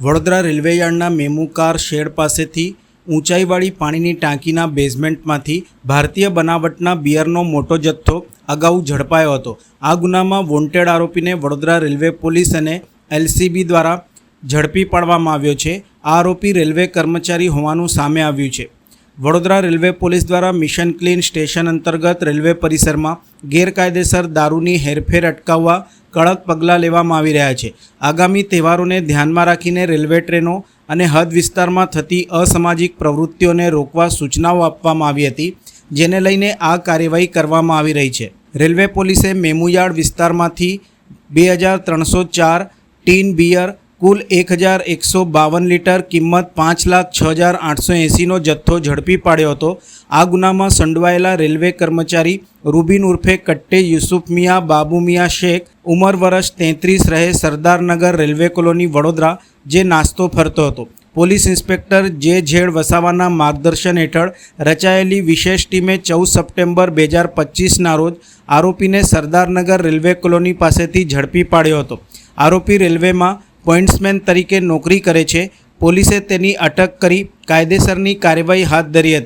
Vadodara railway યાર્ડના MEMU car shed પાસેથી ઊંચાઈવાળી પાણીની ટાંકીના બેઝમેન્ટમાંથી ભારતીય બનાવટના બિયરનો મોટો જથ્થો અગાઉ ઝડપાયો હતો. આ ગુનામાં વોન્ટેડ આરોપીને વડોદરા રેલવે પોલીસ અને એલસીબી દ્વારા ઝડપી પાડવામાં આવ્યો છે. આ આરોપી રેલવે કર્મચારી હોવાનું સામે આવ્યું છે. વડોદરા રેલવે પોલીસ દ્વારા મિશન ક્લીન સ્ટેશન અંતર્ગત રેલવે પરિસરમાં ગેરકાયદેસર દારૂની હેરફેર અટકાવવા કડક પગલાં લેવામાં આવી રહ્યા છે. આગામી તહેવારોને ધ્યાનમાં રાખીને રેલવે ટ્રેનો અને હદ વિસ્તારમાં થતી અસામાજિક પ્રવૃત્તિઓને રોકવા સૂચનાઓ આપવામાં આવી હતી, જેને લઈને આ કાર્યવાહી કરવામાં આવી રહી છે. રેલવે પોલીસે મેમુયાર્ડ વિસ્તારમાંથી બે હજાર ત્રણસો ચાર ટીન બિયર કુલ એક હજાર એકસો બાવન લીટર કિંમત પાંચ લાખ છ હજાર આઠસો એંસીનો જથ્થો ઝડપી પાડ્યો હતો. આ ગુનામાં સંડવાયેલા રેલવે કર્મચારી રૂબિન ઉર્ફે કટ્ટે યુસુફ મિયા, બાબુ મિયા શેખ, ઉંમર વર્ષ તેત્રીસ રહે સરદારનગર રેલવે કોલોની વડોદરા, જે નાસ્તો ફરતો હતો. પોલીસ ઇન્સ્પેક્ટર જે ઝેડ વસાવાના માર્ગદર્શન હેઠળ રચાયેલી વિશેષ ટીમે ચૌદ સપ્ટેમ્બર બે હજાર પચીસના રોજ આરોપીને સરદારનગર રેલવે કોલોની પાસેથી ઝડપી પાડ્યો હતો. આરોપી રેલવેમાં પોઇન્ટ્સમેન તરીકે નોકરી કરે છે. પોલીસે તેની અટક કરી કાયદેસરની કાર્યવાહી હાથ ધરી હતી.